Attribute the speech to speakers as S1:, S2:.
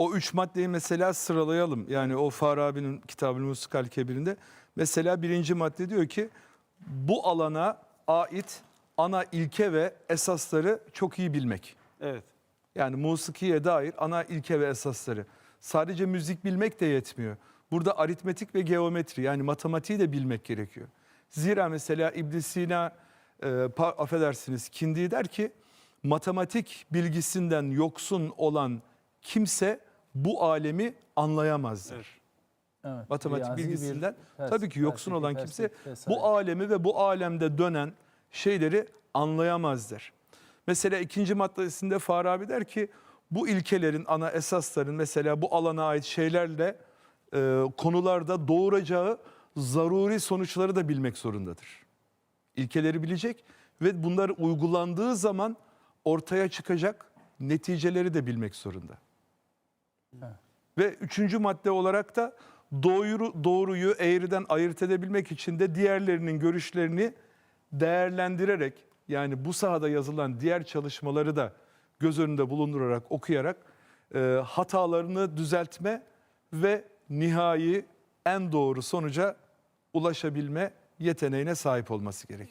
S1: O üç maddeyi mesela sıralayalım. Yani o Farabi'nin kitabı Musikal Kebir'inde. Mesela birinci madde diyor ki bu alana ait ana ilke ve esasları çok iyi bilmek.
S2: Evet.
S1: Yani musikiye dair ana ilke ve esasları. Sadece müzik bilmek de yetmiyor. Burada aritmetik ve geometri yani matematiği de bilmek gerekiyor. Zira mesela İbn Sina, e, pa- affedersiniz Kindi der ki matematik bilgisinden yoksun olan kimse bu alemi anlayamaz der.
S2: Evet.
S3: Evet,
S1: Matematik
S3: riyazi bir
S1: bilgisinden
S3: fels-
S1: tabii ki yoksun olan kimse
S3: vesaire.
S1: bu alemi ve bu alemde dönen şeyleri anlayamazdır. Mesela ikinci maddesinde Farabi der ki bu ilkelerin ana esasların mesela bu alana ait şeylerle e, konularda doğuracağı zaruri sonuçları da bilmek zorundadır. İlkeleri bilecek ve bunlar uygulandığı zaman ortaya çıkacak neticeleri de bilmek zorunda. Ve üçüncü madde olarak da doğru, doğruyu eğriden ayırt edebilmek için de diğerlerinin görüşlerini değerlendirerek yani bu sahada yazılan diğer çalışmaları da göz önünde bulundurarak okuyarak e, hatalarını düzeltme ve nihai en doğru sonuca ulaşabilme yeteneğine sahip olması gerekir.